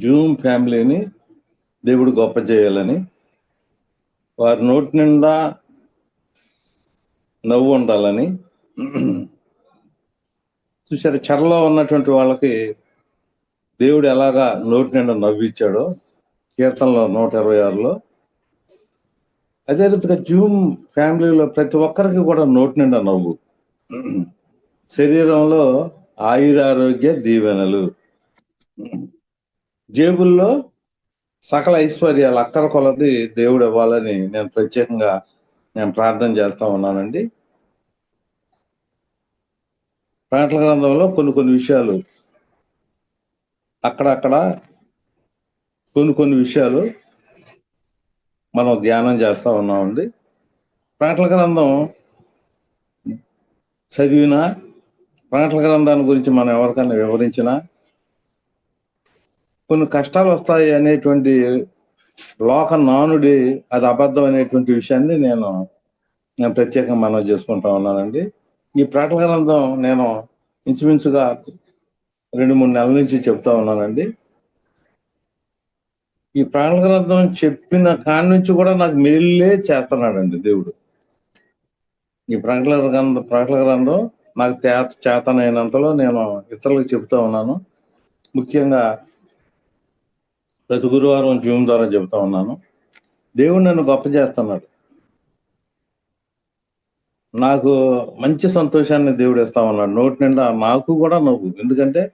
Zoom ఫ్యామిలీని దేవుడు గొప్ప చేయాలని వారి నోటి నిండా నవ్వు ఉండాలని చూసారు చెరలో ఉన్నటువంటి వాళ్ళకి దేవుడు ఎలాగా నోటి నిండా నవ్విచ్చాడో కీర్తనలో నూట ఇరవై ఆరులో అదే రీతిగా జూమ్ ఫ్యామిలీలో ప్రతి ఒక్కరికి కూడా నోటి నిండా నవ్వు. శరీరంలో ఆయురారోగ్య దీవెనలు. జేబుల్లో సకల ఐశ్వర్యాలు అక్కర కొలది దేవుడు ఇవ్వాలని నేను ప్రత్యేకంగా నేను ప్రార్థన చేస్తా ఉన్నానండి. ప్రాంతల గ్రంథంలో కొన్ని కొన్ని విషయాలు అక్కడక్కడ కొన్ని కొన్ని విషయాలు మనం ధ్యానం చేస్తూ ఉన్నామండి. ప్రాంతల గ్రంథం చదివిన ప్రాంతల గ్రంథాన్ని గురించి మనం ఎవరికైనా వివరించినా కొన్ని కష్టాలు వస్తాయి అనేటువంటి లోక నానుడి అది అబద్ధం అనేటువంటి విషయాన్ని నేను నేను ప్రత్యేకంగా మనం చేసుకుంటా ఉన్నానండి. ఈ ప్రకటన గ్రంథం నేను ఇంచుమించుగా రెండు మూడు నెలల నుంచి చెప్తా ఉన్నానండి. ఈ ప్రాణ గ్రంథం చెప్పిన కాడి నుంచి కూడా నాకు మేలే చేస్తున్నాడండి దేవుడు. ఈ ప్రకటన గ్రంథం ప్రకటన గ్రంథం నాకు తే చేతనైనంతలో నేను ఇతరులకు చెప్తా ఉన్నాను. ముఖ్యంగా ప్రతి గురువారం జూమ్ ద్వారా చెబుతా ఉన్నాను. దేవుడు నన్ను గొప్ప చేస్తున్నాడు. నాకు మంచి సంతోషాన్ని దేవుడు ఇస్తా ఉన్నాడు. నోటి నిండా నాకు కూడా నవ్వు. ఎందుకంటే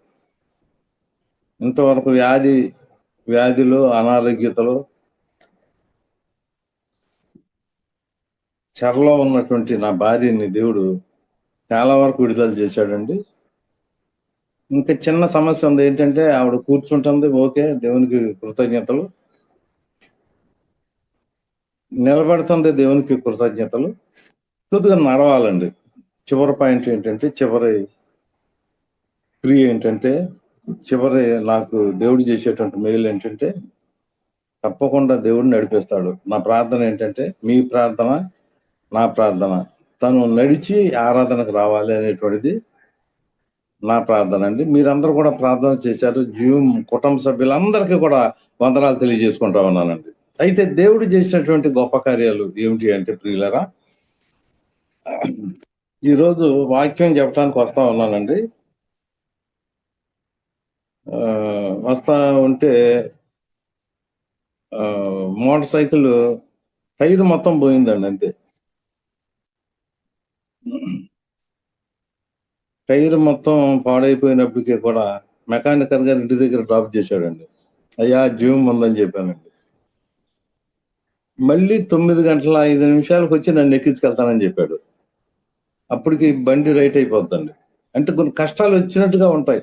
ఇంతవరకు వ్యాధి వ్యాధులు అనారోగ్యతలు చెరలో ఉన్నటువంటి నా భార్యని దేవుడు చాలా వరకు విడుదల చేశాడండి. ఇంకా చిన్న సమస్య ఉంది. ఏంటంటే ఆవిడ కూర్చుంటుంది. ఓకే దేవునికి కృతజ్ఞతలు. నిలబడుతుంది దేవునికి కృతజ్ఞతలు. కొద్దిగా నడవాలండి. చివరి పాయింట్ ఏంటంటే చివరి క్రియ ఏంటంటే చివరి నాకు దేవుడు చేసేటువంటి మేలు ఏంటంటే తప్పకుండా దేవుడు నడిపిస్తాడు. నా ప్రార్థన ఏంటంటే మీ ప్రార్థన నా ప్రార్థన. తను నడిచి ఆరాధనకు రావాలి అనేటువంటిది నా ప్రార్థన అండి. మీరందరూ కూడా ప్రార్థన చేశారు. జీవం కుటుంబ సభ్యులందరికీ కూడా వందనాలు తెలియజేసుకుంటా ఉన్నానండి. అయితే దేవుడు చేసినటువంటి గొప్ప కార్యాలు ఏమిటి అంటే ప్రియులరా ఈరోజు వాక్యం చెప్పడానికి వస్తా ఉన్నానండి. వస్తా ఉంటే మోటార్ సైకిల్ టైర్ మొత్తం పోయిందండి అంతే. టైర్ మొత్తం పాడైపోయినప్పటికీ కూడా మెకానికల్ గారు ఇంటి దగ్గర డ్రాప్ చేశాడండి. అయ్యా జీవం ఉందని చెప్పానండి. మళ్ళీ తొమ్మిది గంటల ఐదు నిమిషాలకు వచ్చి నన్ను ఎక్కించుకెళ్తానని చెప్పాడు. అప్పటికి బండి రైట్ అయిపోద్దండి అంటే కొన్ని కష్టాలు వచ్చినట్టుగా ఉంటాయి.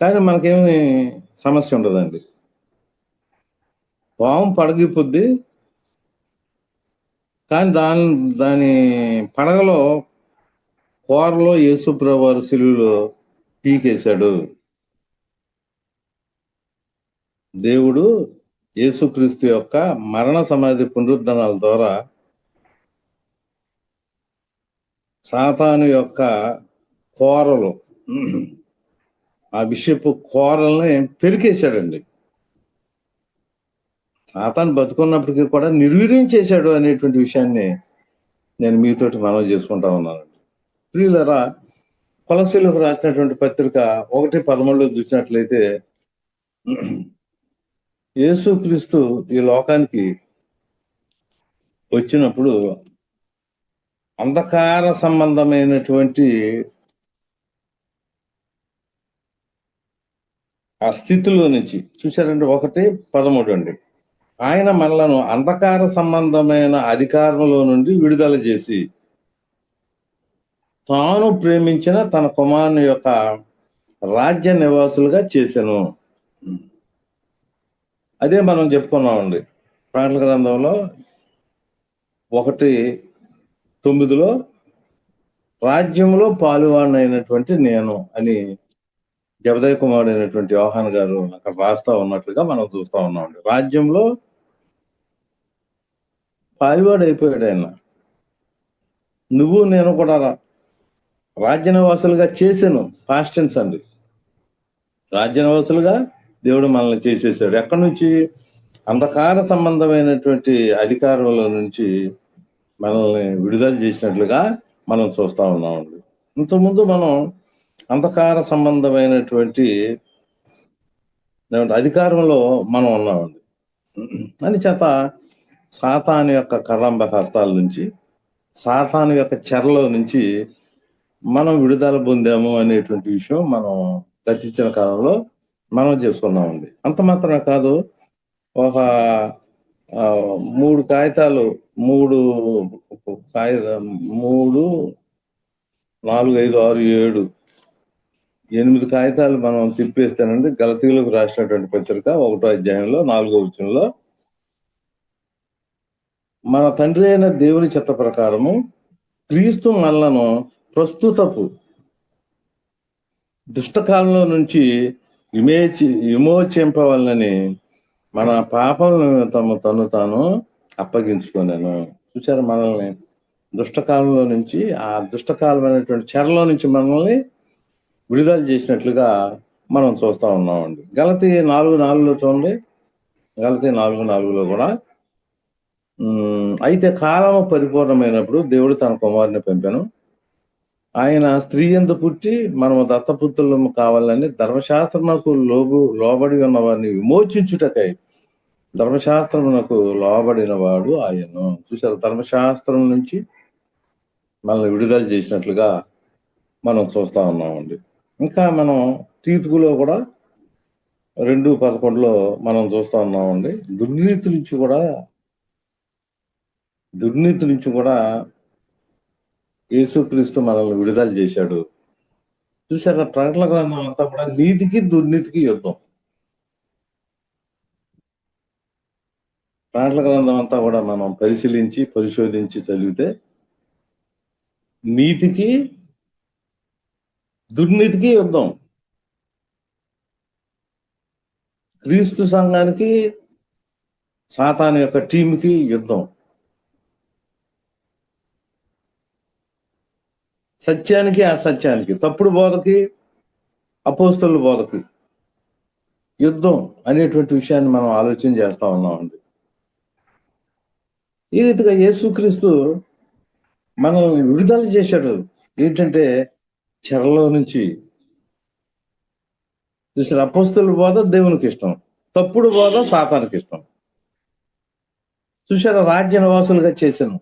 కానీ మనకేమి సమస్య ఉండదండి. పాము పడగిపోద్ది కానీ దాని దాని పడగలో కూరలో యేసుప్రభు వారు సిలువలో పీకేశాడు. దేవుడు యేసుక్రీస్తు యొక్క మరణ సమాధి పునరుద్ధరణల ద్వారా సాతాను యొక్క కోరలు ఆ విషయపు కోరల్ని పెరికేశాడండి. తాతను బతుకున్నప్పటికీ కూడా నిర్వీర్యం చేశాడు అనేటువంటి విషయాన్ని నేను మీతోటి మనం చేసుకుంటా ఉన్నానండి ప్రియులరా కొలసీలకు రాసినటువంటి పత్రిక ఒకటి పదమూడులో చూసినట్లయితే యేసుక్రీస్తు ఈ లోకానికి వచ్చినప్పుడు అంధకార సంబంధమైనటువంటి ఆ స్థితిలో నుంచి చూసారంటే ఒకటి పదమూడు అండి. ఆయన మనలను అంధకార సంబంధమైన అధికారంలో నుండి విడుదల చేసి తాను ప్రేమించిన తన కుమారుని యొక్క రాజ్య నివాసులుగా చేశాను అదే మనం చెప్పుకున్నామండి. ప్రాణుల గ్రంథంలో ఒకటి తొమ్మిదిలో రాజ్యంలో పాలువాడినైనటువంటి నేను అని జబదయ్య కుమారుడు అయినటువంటి యోహాన్ గారు అక్కడ రాస్తా ఉన్నట్లుగా మనం చూస్తా ఉన్నామండి. రాజ్యంలో పాలివాడు అయిపోయాడు ఆయన నువ్వు నేను కూడా రాజ్యనివాసులుగా రాజ్య నివాసులుగా చేశాను పాస్టెన్స్ అండి. రాజ్యనివాసులుగా దేవుడు మనల్ని చేసేసాడు ఎక్కడి నుంచి? అంధకార సంబంధమైనటువంటి అధికారంలో నుంచి మనల్ని విడుదల చేసినట్లుగా మనం చూస్తా ఉన్నామండి. ఇంతకుముందు మనం అంధకార సంబంధమైనటువంటి అధికారంలో మనం ఉన్నామండి. అని చేత సాతాను యొక్క కరంబ హస్తాల నుంచి సాతాను యొక్క చెరలో నుంచి మనం విడుదల పొందాము అనేటువంటి విషయం మనం గతించిన కాలంలో మనం చేసుకున్నామండి. అంత మాత్రమే కాదు ఒక మూడు కాగితాలు మూడు కాగిత మూడు నాలుగు ఐదు ఆరు ఏడు ఎనిమిది కాగితాలు మనం తిప్పేస్తానండి. గలతీలకు రాసినటువంటి పత్రిక ఒకటో అధ్యాయంలో నాలుగో వచనంలో మన తండ్రి అయిన దేవుని చిత్త ప్రకారము క్రీస్తు మనలను ప్రస్తుతపు దుష్టకాలంలో నుంచి విమేచి విమోచింపవలనని మన పాపలను తమ తను తాను అప్పగించుకున్నాను చూసారు మనల్ని? దుష్టకాలంలో నుంచి ఆ దుష్టకాలమైనటువంటి చెరలో నుంచి మనల్ని విడుదల చేసినట్లుగా మనం చూస్తా ఉన్నామండి. గలతి నాలుగు నాలుగులో చూడండి. గలతి నాలుగు నాలుగులో కూడా అయితే కాలము పరిపూర్ణమైనప్పుడు దేవుడు తన కుమారుని పంపాను. ఆయన స్త్రీ ఎందు పుట్టి మనము దత్తపుత్రులము కావాలని ధర్మశాస్త్రమునకు లోబు లోబడి ఉన్న వారిని విమోచించుటకై ధర్మశాస్త్రమునకు లోబడిన వాడు ఆయను చూసారు ధర్మశాస్త్రం నుంచి మనల్ని విడుదల చేసినట్లుగా మనం చూస్తా ఉన్నామండి. ఇంకా మనం తీతుకులో కూడా రెండు పదకొండులో మనం చూస్తా ఉన్నామండి. దుర్నీతి నుంచి కూడా దుర్నీతి నుంచి కూడా యేసుక్రీస్తు మనల్ని విడుదల చేశాడు. చూసారా ప్రకటన గ్రంథం అంతా కూడా నీతికి దుర్నీతికి యుద్ధం. ప్రకటన గ్రంథం అంతా కూడా మనం పరిశీలించి పరిశోధించి చదివితే నీతికి దుర్నీతికి యుద్ధం. క్రీస్తు సంఘానికి సాతాను యొక్క టీంకి యుద్ధం. సత్యానికి అసత్యానికి. తప్పుడు బోధకి అపోస్తుల బోధకి యుద్ధం అనేటువంటి విషయాన్ని మనం ఆలోచన చేస్తా ఉన్నామండి. ఈ రీతిగా యేసుక్రీస్తు మనం విడుదల చేశాడు. ఏంటంటే చెరలో నుంచి చూసారు? అపోస్తుల బోధ దేవునికి ఇష్టం. తప్పుడు బోధ సాతానికి ఇష్టం. చూసారా? రాజ్య నివాసులుగా చేశాను.